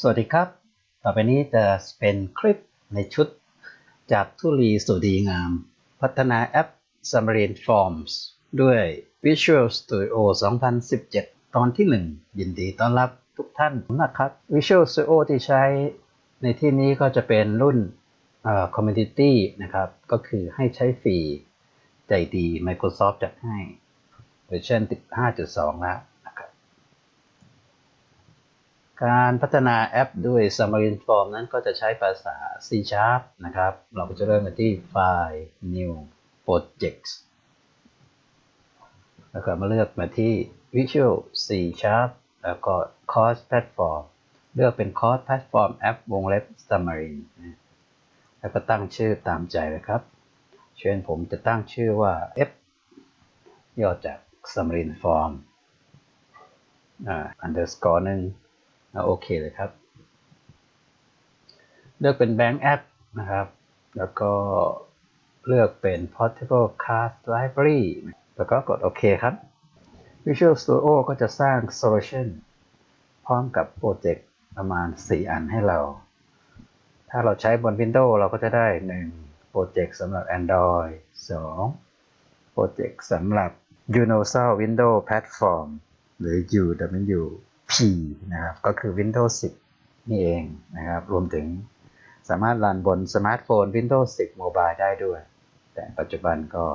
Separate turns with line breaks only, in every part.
สวัสดีครับ ต่อไปนี้จะเป็นคลิปในชุดจากทุลีสุดีงาม พัฒนาแอป Xamarin Forms ด้วย Visual Studio 2017 ตอนที่ 1 ยินดีต้อนรับทุกท่านนะครับ Visual Studio ที่ใช้ในที่นี้ก็จะเป็นรุ่น Community นะครับ ก็คือให้ใช้ฟรีใจดี Microsoft จัดให้เวอร์ชัน15.2 แล้ว การพัฒนาแอปด้วย Xamarin Form นั้นก็จะใช้ภาษา C Sharp นะครับ เราก็จะเริ่มกันที่ไฟล์ New Projects แล้วก็มาเลือกมาที่ Visual C Sharp แล้วก็ Cross Platform เลือกเป็น Cross Platform App วงเล็บ Xamarin แล้วก็ตั้งชื่อตามใจเลยครับ เช่นผมจะตั้งชื่อว่า F ย่อจาก Xamarin Form อ่า underscore หนึ่ง โอเคเลยครับ เลือกเป็น Bank App นะครับ แล้วก็เลือกเป็น Portable Card Library แล้วก็กดโอเคครับ Visual Studio ก็จะสร้าง Solution พร้อมกับโปรเจกต์ประมาณ 4 อันให้เรา ถ้าเราใช้บน Windows เราก็จะได้ 1 โปรเจกต์สำหรับ Android 2 โปรเจกต์สำหรับ Universal Windows Platform หรือ UW P นะครับ ก็คือ Windows 10 นี่เองนะครับ รวมถึงสามารถรันบนสมาร์ทโฟน Windows 10 Mobile ได้ด้วย แต่ปัจจุบันก็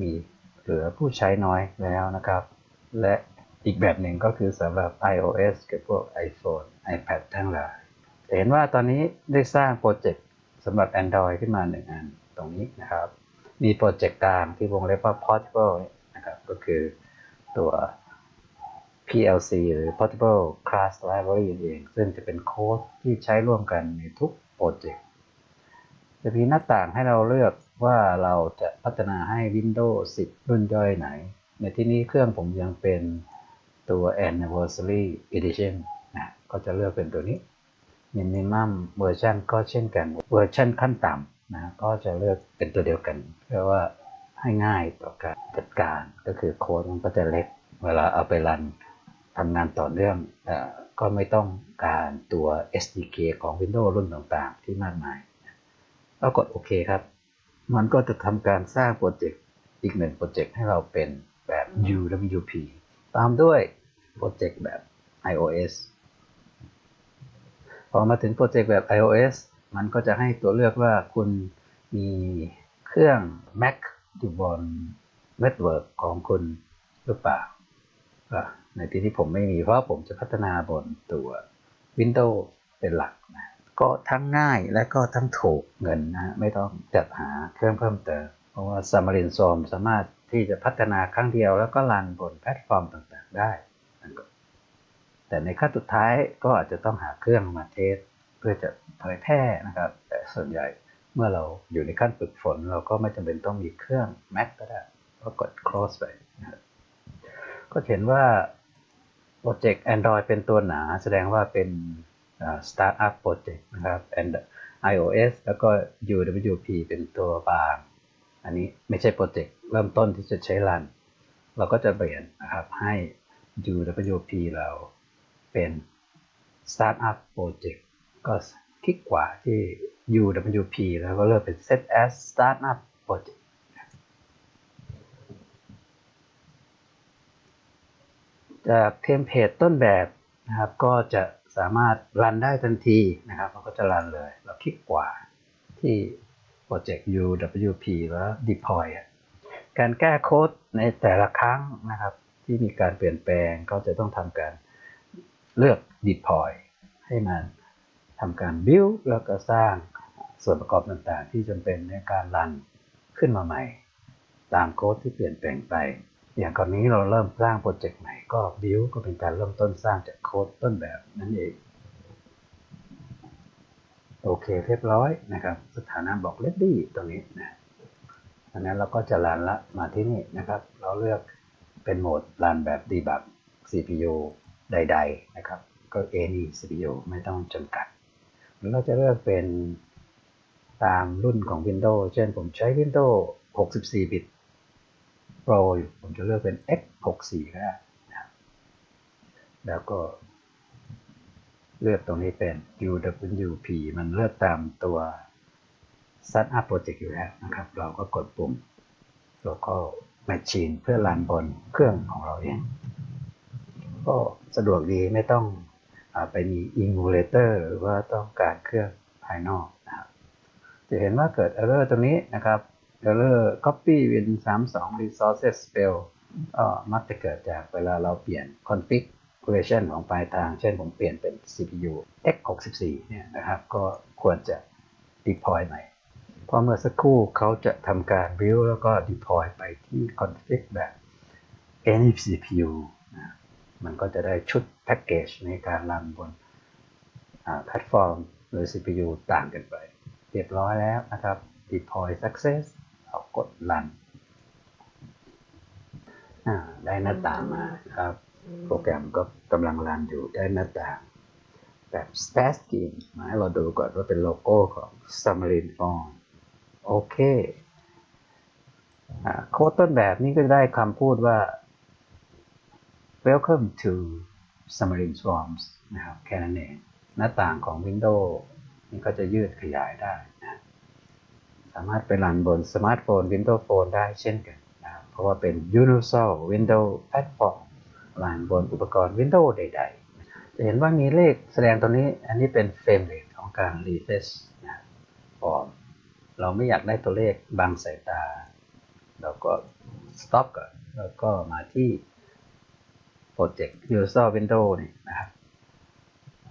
มีเหลือผู้ใช้น้อยแล้วนะครับ และอีกแบบหนึ่งก็คือสำหรับ iOS กับพวก iPhone iPad ทั้งหลายเห็นว่าตอนนี้ได้สร้างโปรเจกต์สำหรับ Android ขึ้นมาหนึ่งอันตรงนี้นะครับ มีโปรเจกต์กลางที่วงเล็บว่า Portable นะครับ ก็คือตัว PLC หรือ Portable Class Library เองซึ่งจะเป็นโค้ดที่ใช้ร่วมกันในทุกโปรเจกต์จะมีหน้าต่างให้เราเลือกว่าเราจะพัฒนาให้ Windows 10 รุ่นย่อยไหน ในที่นี้เครื่องผมยังเป็นตัว Anniversary Edition นะก็จะเลือกเป็นตัวนี้ Minimum Version ก็เช่นกันเวอร์ชันขั้นต่ำนะก็จะเลือกเป็นตัวเดียวกัน เพื่อว่าให้ง่ายต่อการจัดการก็คือโค้ดมันก็จะเล็กเวลาเอาไปรัน ทำงานต่อเนื่องอก็ไม่ต้องการตัว SDK ของ Windows รุ่นต่างๆ ที่มากมายก็กดโอเคครับ มันก็จะทำการสร้างโปรเจกต์อีกหนึ่งโปรเจกต์ให้เราเป็นแบบ UWP ตามด้วยโปรเจกต์แบบ iOS พอมาถึงโปรเจกต์แบบ iOS มันก็จะให้ตัวเลือกว่าคุณมีเครื่อง Mac อยู่บนเน็ตเวิร์กของคุณหรือเปล่า ในที่ที่ผมไม่มีเพราะผมจะพัฒนาบนตัว Windows เป็นหลักนะก็ทั้งง่ายและก็ทั้งถูกเงินนะไม่ต้องจัดหาเครื่องเพิ่มเติม เพราะว่า Xamarin Form สามารถที่จะพัฒนาครั้งเดียวแล้วก็รันบนแพลตฟอร์มต่างๆได้ แต่ในขั้นสุดท้ายก็อาจจะต้องหาเครื่องมาเทสเพื่อจะเผยแพร่นะครับ แต่ส่วนใหญ่เมื่อเราอยู่ในขั้นฝึกฝน เราก็ไม่จำเป็นต้องมีเครื่อง Mac ก็ได้ก็กด close ไปนะก็เห็นว่า โปรเจกต์ Android เป็นตัวหนาแสดงว่าเป็น Startup Project นะครับ and iOS แล้วก็ UWP เป็นตัวบาง อันนี้ไม่ใช่โปรเจกต์เริ่มต้นที่จะใช้รัน เราก็จะเปลี่ยนนะครับให้ UWP เราเป็น Startup Project ก็คลิกขวาที่ UWP แล้วก็เลือกเป็น Set as Startup Project จากเทมเพลตต้นแบบนะครับก็จะสามารถรันได้ทันทีนะครับเราก็จะรันเลย เราคลิกขวาที่โปรเจกต์ UWP แล้ว deploy การแก้โค้ดในแต่ละครั้งนะครับ ที่มีการเปลี่ยนแปลงก็จะต้องทำการเลือก deploy ให้มันทำการ build แล้วก็สร้างส่วนประกอบต่างๆ ที่จำเป็นในการรันขึ้นมาใหม่ ตามโค้ดที่เปลี่ยนแปลงไป อย่างกรณีเราเริ่มสร้างโปรเจกต์ใหม่ก็ build ก็เป็นการเริ่มต้นสร้างจากโค้ดต้นแบบนั่นเอง โอเคเรียบร้อยนะครับ สถานะบอก ready ตรงนี้นะอันนั้นเราก็จะรันละมาที่นี่นะครับ เราเลือกเป็นโหมดรันแบบ debug CPU ใด ๆ นะครับ ก็ any CPU ไม่ต้องจำกัด เราจะเลือกเป็นตามรุ่นของ Windows เช่นผมใช้ Windows 64 บิต Pro อยู่ ผมจะเลือกเป็น X64 ก็ได้นะครับแล้วก็เลือกตรงนี้เป็น UWP มันเลือกตามตัว Startup Project อยู่แล้วนะครับ เราก็กดปุ่ม Local Machine เพื่อรันบนเครื่องของเราเอง ก็สะดวกดีไม่ต้องอไปมี Emulator หรือว่าต้องการเครื่องภายนอกนะครับ จะเห็นว่าเกิด error ตรงนี้นะครับ error copy win 32 resources spell ก็มักจะเกิดจากเวลาเราเปลี่ยน configuration ของปลายทาง เช่นผมเปลี่ยนเป็น CPU x64 เนี่ยนะครับ ก็ควรจะ deploy ใหม่พราะเมื่อสักครู่เขาจะทำการ build แล้วก็ deploy ไปที่ config แบบ any CPU นะมันก็จะได้ชุดแพ็กเกจในการรันบนแพลตฟอร์มหรือ CPU ต่างกันไป เรียบร้อยแล้วนะครับ deploy success เรากด run ได้หน้าต่างมาครับ โปรแกรมก็กำลังรันอยู่ได้หน้าต่าง แบบ stat scheme มาให้เราดูก่อนว่าเป็นโลโก้ของ Submarine Form โอเคโค้ดต้นแบบนี้ก็ได้คำพูดว่า Welcome to Submarine Swarms นะครับแค่นั้นเอง หน้าต่างของ Windows นี่ก็จะยืดขยายได้นะสามารถไปรันบนสมาร์ทโฟน Windows Phone ได้เช่นกันนะเพราะว่าเป็น Universal Windows Platform รันบนอุปกรณ์ Windows ใด ๆ จะเห็นว่ามีเลขแสดงตรงนี้ อันนี้เป็นเฟรมเรทของการ refresh นะฟอร์มเราไม่อยากได้ตัวเลขบางสายตา เราก็ stop ก่อนแล้วก็มาที่ Project User Window นี่นะครับ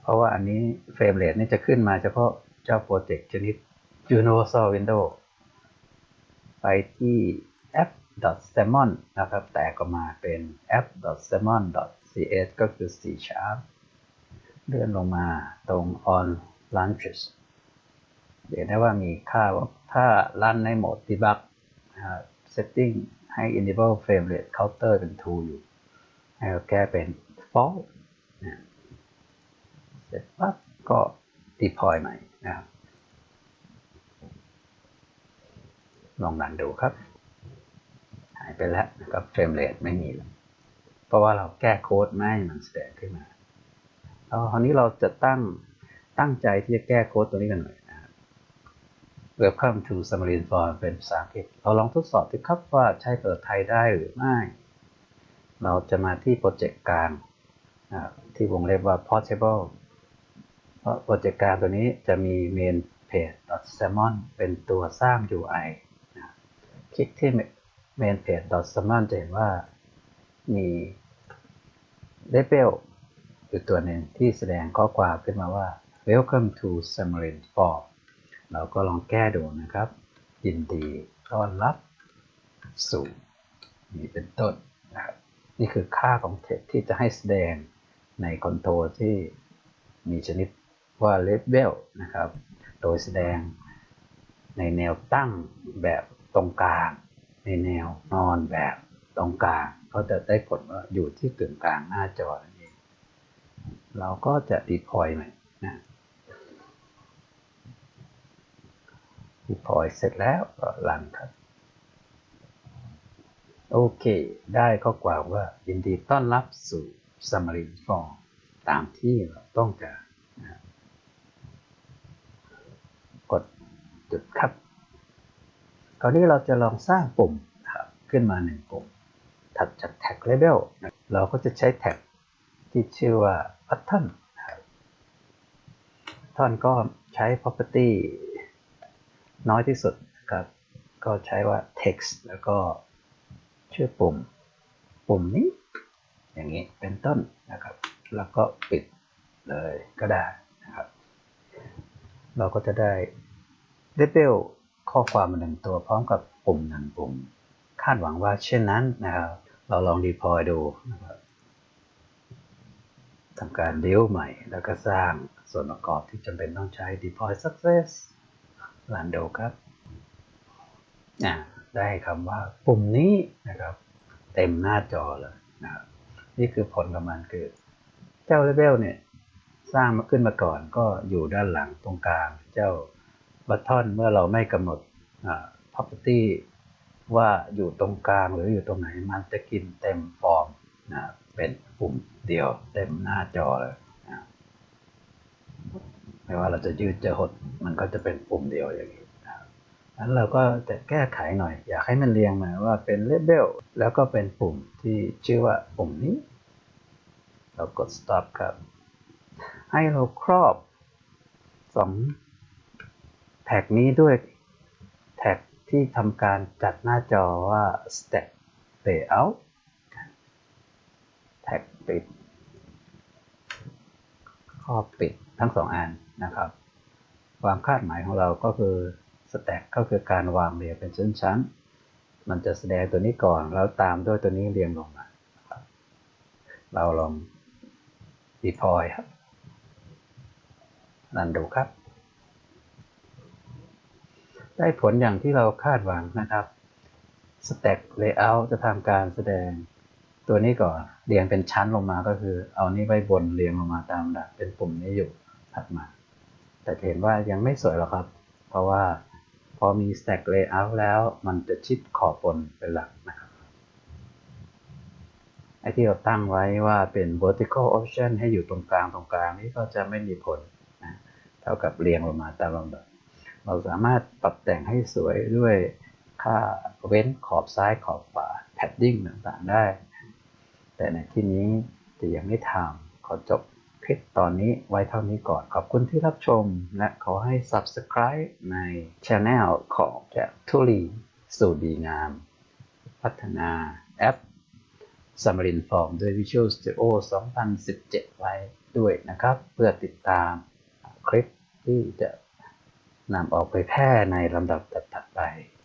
เพราะว่าอันนี้เฟรมเรทนี่จะขึ้นมาเฉพาะเจ้าโปรเจกต์ชนิด Universal Window ไปที่ app.salmon นะครับ แตกออกมาเป็น app.salmon.cs ก็คือ C sharp เลื่อนลงมาตรง on launches เดี๋ยวได้ว่ามีค่าถ้ารันในโหมด debug setting ให้ enable frame rate counter เป็น true อยู่ ให้เราแก้เป็น false นะเสร็จปั๊บก็ deploy ใหม่นะครับ ลองรันดูครับ หายไปแล้วนะครับ frame rate ไม่มีแล้วเพราะว่าเราแก้โค้ดไม่ให้มันแสดงขึ้นมาแล้วคราวนี้เราจะตั้งตั้งใจที่จะแก้โค้ดตัวนี้กันหน่อยนะครับ Welcome to Submarine Form เป็นภาษาอังกฤษเราลองทดสอบดูครับว่าใช้เปิดไทยได้หรือไม่ เราจะมาที่โปรเจกต์กลางที่วงเล็บว่า portable เพราะโปรเจกต์กลางตัวนี้จะมี main page salmon เป็นตัวสร้าง UI คลิกที่ main page salmon จะเห็นว่ามี label อยู่ตัวหนึ่งที่แสดงข้อความขึ้นมาว่า welcome to submarine form เราก็ลองแก้ดูนะครับ ยินดีต้อนรับสู่นี่เป็นต้นนะครับนี่คือค่าของเทคที่จะให้แสดงในคอนโทรที่มีชนิดว่า label นะครับ โดยแสดงในแนวตั้งแบบ ตรงกลาง ในแนวนอนแบบตรงกลางก็จะได้ผลว่าอยู่ที่กึ่งกลางหน้าจอนั่นเองเราก็จะ deploy ใหม่นะ deploy เสร็จแล้วก็รันครับ โอเค ได้ข้อความว่ายินดีต้อนรับสู่ Submarine Form ตามที่เราต้องการนะกดจุดครับ คราวนี้เราจะลองสร้างปุ่มนะครับขึ้นมาหนึ่งปุ่มถัดจากแท็ก Label เราก็จะใช้แท็กที่ชื่อว่า Button นะครับ Button ก็ใช้ property น้อยที่สุดนะครับ ก็ใช้ว่า text แล้วก็ชื่อปุ่ม ปุ่มนี้ อย่างนี้เป็นต้นนะครับ แล้วก็ปิดเลยก็ได้นะครับ เราก็จะได้ label ข้อความมาหนึ่งตัวพร้อมกับปุ่มหนึ่งปุ่ม คาดหวังว่าเช่นนั้นนะครับ เราลอง deploy ดูนะครับทำการ build ใหม่ แล้วก็สร้างส่วนประกอบที่จำเป็นต้องใช้ deploy success รันดูครับได้คำว่าปุ่มนี้นะครับ เต็มหน้าจอเลยนะครับนี่คือผลของมันคือ เจ้าเลเวลเนี่ย สร้างมาขึ้นมาก่อนก็อยู่ด้านหลังตรงกลางเจ้า บัตทอนเมื่อเราไม่กำหนด property ว่าอยู่ตรงกลางหรืออยู่ตรงไหนมันจะกินเต็มฟอร์มนะเป็นปุ่มเดียวเต็มหน้าจอเลยนะไม่ว่าเราจะยืดจะหดมันก็จะเป็นปุ่มเดียวอย่างนี้นะนั้นเราก็จะแก้ไขหน่อย อยากให้มันเรียงมาว่าเป็นเลเบลแล้วก็เป็นปุ่มที่ชื่อว่าปุ่มนี้ เรากด stop ครับ ให้เราครอบสอง แท็กนี้ด้วยแท็กที่ทำการจัดหน้าจอว่า stack layout แท็กปิดครอบปิดทั้งสองอันนะครับ ความคาดหมายของเราก็คือ stack ก็คือการวางเรียงเป็นชั้นๆ มันจะแสดงตัวนี้ก่อนแล้วตามด้วยตัวนี้เรียงลงมา เราลอง deploy ครับ รันดูครับ ได้ผลอย่างที่เราคาดหวังนะครับ Stack Layout จะทำการแสดงตัวนี้ก่อน เรียงเป็นชั้นลงมาก็คือ เอานี้ไว้บนเรียงลงมาตามลำดับเป็นปุ่มนี้อยู่ถัดมา แต่เห็นว่ายังไม่สวยหรอกครับ เพราะว่าพอมี Stack Layout แล้วมันจะชิดขอบบนเป็นหลักนะครับไอ้ที่เราตั้งไว้ว่าเป็น vertical option ให้อยู่ตรงกลางตรงกลางนี้ก็จะไม่มีผลนะเท่ากับเรียงลงมาตามลำดับ เราสามารถปรับแต่งให้สวยด้วยค่าเว้นขอบซ้ายขอบขวา padding ต่างๆได้ แต่ในที่นี้จะยังไม่ทำขอจบคลิปตอนนี้ไว้เท่านี้ก่อน ขอบคุณที่รับชม และขอให้ subscribe ใน channel ของแจ็คทุลีสู่ดีงาม พัฒนาแอป s u m m a r i n Form ด้วย Visual Studio 2017 ไว้ด้วยนะครับ เพื่อติดตามคลิปที่จะ นำออกไปแพร่ในลำดับถัดไป